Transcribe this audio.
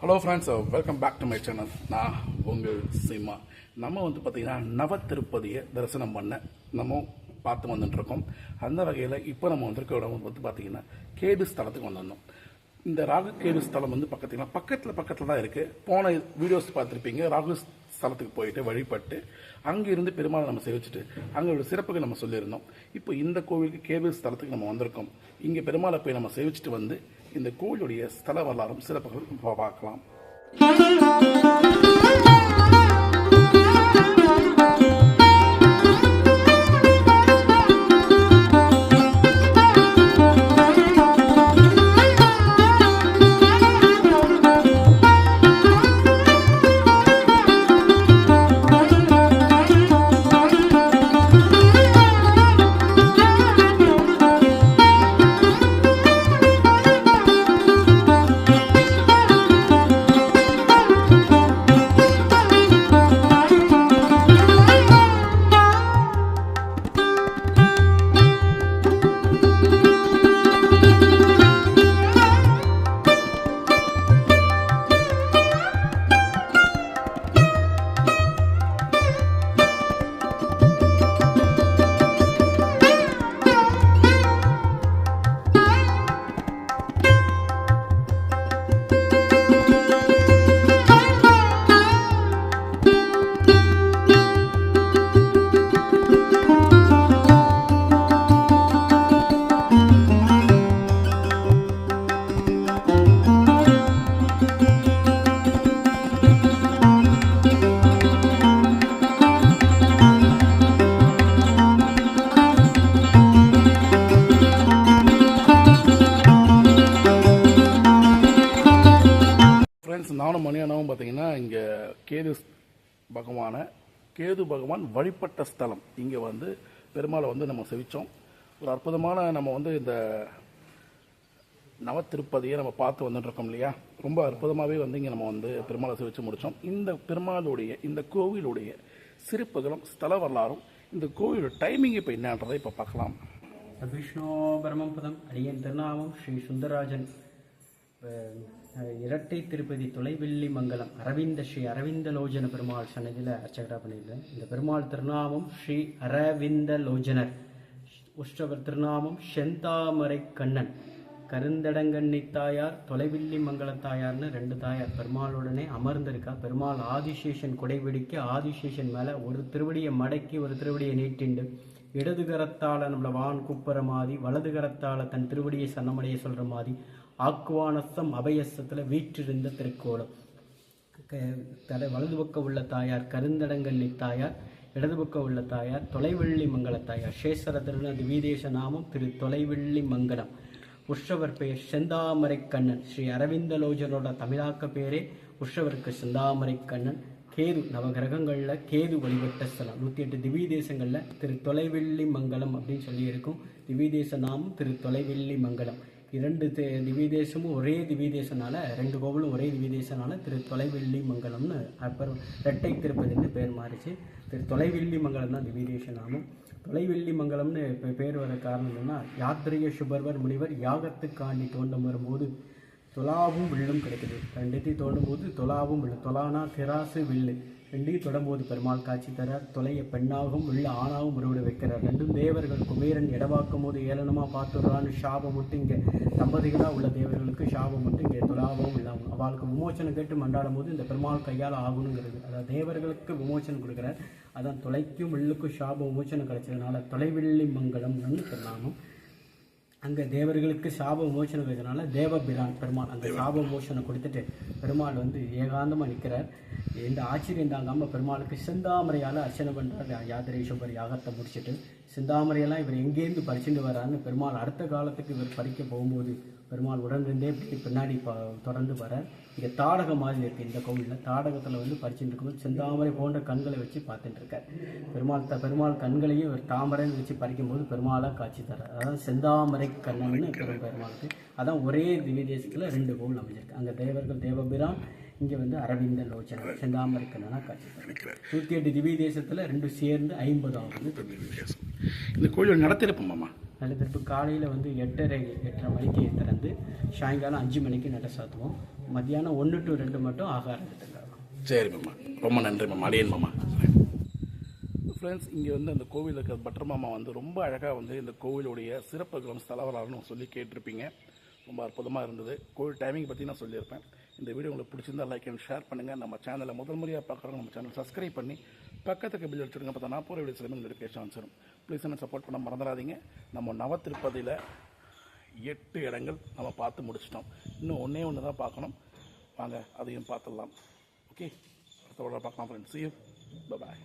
Hello friends welcome back to my channel நான் உங்கள் சீமா. நம்ம வந்து பார்த்திங்கன்னா நவ திருப்பதியை தரிசனம் பண்ண நம்ம பார்த்து வந்துட்டு இருக்கோம் அந்த வகையில் இப்போ நம்ம வந்திருக்க இடம் வந்து பார்த்திங்கன்னா கேது ஸ்தலத்துக்கு வந்திருந்தோம். இந்த ராகு கேது ஸ்தலம் வந்து பார்த்தீங்கன்னா பக்கத்தில் பக்கத்தில் தான் இருக்குது போன வீடியோஸ் பார்த்துருப்பீங்க. ராகு ஸ்தலத்துக்கு போயிட்டு வழிபட்டு அங்கே இருந்து பெருமாளை நம்ம சேவிச்சுட்டு அங்களோட சிறப்புகள் நம்ம சொல்லியிருந்தோம். இப்போ இந்த கோவிலுக்கு கேது ஸ்தலத்துக்கு நம்ம வந்திருக்கோம். இங்கே பெருமாளை போய் நம்ம சேவிச்சுட்டு வந்து இந்த கோயிலுடைய ஸ்தல வரலாறும் சிறப்புகள் பா- பார்க்கலாம். நானும் மணியானாவும் பார்த்தீங்கன்னா இங்கே கேது பகவானை கேது பகவான் வழிபட்ட ஸ்தலம். இங்கே வந்து பெருமாளை வந்து நம்ம செவித்தோம் ஒரு அற்புதமான நம்ம வந்து இந்த நவ திருப்பதியை நம்ம பார்த்து வந்துட்டுருக்கோம் இல்லையா? ரொம்ப அற்புதமாகவே வந்து இங்கே நம்ம வந்து பெருமாளை செவிச்சு முடித்தோம் இந்த பெருமாளுடைய இந்த கோவிலுடைய சிறப்புகளும் ஸ்தல வரலாறும் இந்த கோவிலோட டைமிங் இப்போ என்னன்றதை இப்போ பார்க்கலாம். விஷ்ணு பரமம் பதம் அடியன் திருநாமம் ஸ்ரீ சுந்தரராஜன். இரட்டை திருப்பதி தொலைவில்லி மங்கலம் அரவிந்த ஸ்ரீ அரவிந்த லோஜன பெருமாள் சன்னதியில் அர்ச்சகராக பண்ணியிருந்தேன் இந்த பெருமாள் திருநாமம் ஸ்ரீ அரவிந்த லோஜனர் உஷ்டவர் திருநாமம் செந்தாமரை கண்ணன். கருந்தடங்கண்ணி தாயார் தொலைவில்லி மங்கள தாயார்னு ரெண்டு தாயார் பெருமாளுடனே அமர்ந்திருக்கா. பெருமாள் ஆதிசேஷன் குடைபிடிக்க ஆதிசேஷன் மேலே ஒரு திருவடியை மடக்கி ஒரு திருவடியை நீட்டிண்டு இடது கரத்தால நம்மள வான் கூப்பிட்ற மாதிரி வலது கரத்தால் தன் திருவடியை சன்னமடைய சொல்கிற மாதிரி ஆக்குவானசம் அபயசத்தில் வீற்றிருந்த திருக்கோலம். க- தலை வலது பக்கம் உள்ள தாயார் கருந்தடங்கல்லி தாயார் இடது பக்கம் உள்ள தாயார் தொலைவெள்ளி மங்கள தாயார். சேசர திருந வீதேச நாமம் திரு தொலைவெள்ளி மங்கலம் உற்சவர் பெயர் செந்தாமரை கண்ணன். ஸ்ரீ அரவிந்தலோஜனோட தமிழாக்க பேரே உற்சவருக்கு செந்தாமரை கண்ணன். கேது நவகிரகங்களில் கேது வழிபட்ட ஸ்தலம். நூற்றி எட்டு திவி தேசங்களில் திரு தொலைவெள்ளி மங்கலம் அப்படின்னு சொல்லி இருக்கும் தேச நாமம் திரு தொலைவெள்ளி மங்கலம் இரண்டு தே- திவ்ய ஒரே திவிதேசனால ரெண்டு கோவிலும் ஒரே திவிதேசனால திரு தொலைவெள்ளி மங்கலம்னு அப்புறம் ரெட்டை திருப்பதின்னு பேர் மாறிச்சு. திரு தொலைவெள்ளி மங்கலம் தான் திவ்ய நாமம். தொலைவெள்ளி மங்கலம்னு இப்போ பேர் வர காரணம் என்னன்னா யாத்திரைய சுபர்வர் முனிவர் யாகத்துக்காண்டி தோண்டம் வரும்போது துலாவும் வில்லும் கிடைக்குது. ரெண்டுத்தையும் தோண்டும்போது துலாவும் வில்லு தொலானா திராசு வில்லு. ரெண்டையும் தொடும்போது பெருமாள் காட்சி தரார் தொலைய பெண்ணாகவும் வில்ல ஆணாகவும் உருவிட வைக்கிறார். ரெண்டும் தேவர்கள். குபேரன் இடவாக்கும் போது ஏளனமா பார்த்துடுறான்னு சாபம் மட்டும் இங்கே தம்பதிகளாக உள்ள தேவர்களுக்கு சாபம் மட்டும் இங்கே துலாவும் இல்லாமல் அவளுக்கு விமோச்சனம் கேட்டு மண்டாடும் போது இந்த பெருமாள் கையால் ஆகணுங்கிறது அதாவது தேவர்களுக்கு விமோச்சனம் கொடுக்குறார். அதான் தொலைக்கும் வில்லுக்கும் சாப விமோச்சனம் கிடைச்சதுனால தொலைவில்லி மங்கலம்னு திருநாமம் அங்கே தேவர்களுக்கு சாப விமோசனம் கிடைச்சதுனால தேவபிரான் பெருமாள் அந்த சாப விமோசனம் கொடுத்துட்டு பெருமாள் வந்து ஏகாந்தமாக நிற்கிறார். எந்த ஆச்சரியம் தாங்காமல் பெருமாளுக்கு சிந்தாமரையால் அர்ச்சனை பண்ணுறார் யாத்திரேஸ்வரர் யாகத்தை முடிச்சுட்டு சிந்தாமரையெல்லாம் இவர் எங்கேருந்து பறிச்சுட்டு வராருன்னு பெருமாள் அடுத்த காலத்துக்கு இவர் பறிக்க போகும்போது பெருமாள் உடனிருந்தே இப்படி பின்னாடி ப தொடர்ந்து வர இங்கே தாடகம் மாதிரி இருக்குது இந்த கோவிலில். தாடகத்தில் வந்து பறிச்சுட்டு இருக்கும்போது செந்தாமரை போன்ற கண்களை வச்சு பார்த்துட்டு இருக்கார். பெருமாள் த பெருமாள் கண்களையும் இவர் தாமரைன்னு வச்சு பறிக்கும்போது பெருமாளாக காட்சி தரார். அதாவது செந்தாமரை கண்ணன்னு பெரும் பெருமாளுக்கு அதான் ஒரே திவ்ய தேசத்தில் ரெண்டு கோவில் அமைஞ்சிருக்கு. அங்கே தேவர்கள் தேவபிரான் இங்கே வந்து அரவிந்த லோச்சன செந்தாமரை கண்ணனாக காட்சி நூற்றி எட்டு திவ்ய தேசத்தில் ரெண்டும் சேர்ந்து ஐம்பதாவது திவ்ய தேசம். இந்த கோயிலோட நடத்திருப்போம்மா நல்ல திருப்பு காலையில் வந்து எட்டரை எட்டரை மணிக்கு திறந்து சாயங்காலம் அஞ்சு மணிக்கு நட சாத்துவோம். மத்தியானம் ஒன்று டு ரெண்டு மட்டும் ஆகாரம் எடுத்துக்கலாம். சரி மாமா. ரொம்ப நன்றி மாமா. அடியன் மாமா. ஃப்ரெண்ட்ஸ் இங்கே வந்து அந்த கோவிலில் இருக்கிற பட்டர் மாமா வந்து ரொம்ப அழகாக வந்து இந்த கோவிலுடைய சிறப்புகளும் ஸ்தல வரலாறுன்னு சொல்லி கேட்டிருப்பீங்க. ரொம்ப அற்புதமாக இருந்தது. கோவில் டைமிங் பற்றி நான் சொல்லியிருப்பேன். இந்த வீடியோ உங்களுக்கு பிடிச்சிருந்தா லைக் அண்ட் ஷேர் பண்ணுங்கள் நம்ம சேனலை முதல் முறையாக பார்க்குறவங்க நம்ம சேனல் சப்ஸ்கிரைப் பண்ணி பக்கத்துக்கு பில் அடிச்சிருங்க. பார்த்தா நான் போகிற வீடியோஸ் எல்லாமே சான்ஸ் வரும் ப்ளீஸ் என்ன சப்போர்ட் பண்ண மறந்துடாதீங்க. நம்ம நவ திருப்பதியில் எட்டு இடங்கள் நம்ம பார்த்து முடிச்சிட்டோம். இன்னும் ஒன்றே ஒன்று தான் பார்க்கணும். வாங்க அதையும் பார்த்துடலாம். ஓகே அடுத்த பார்க்கலாம் ஃப்ரெண்ட்ஸ் யூ பாய்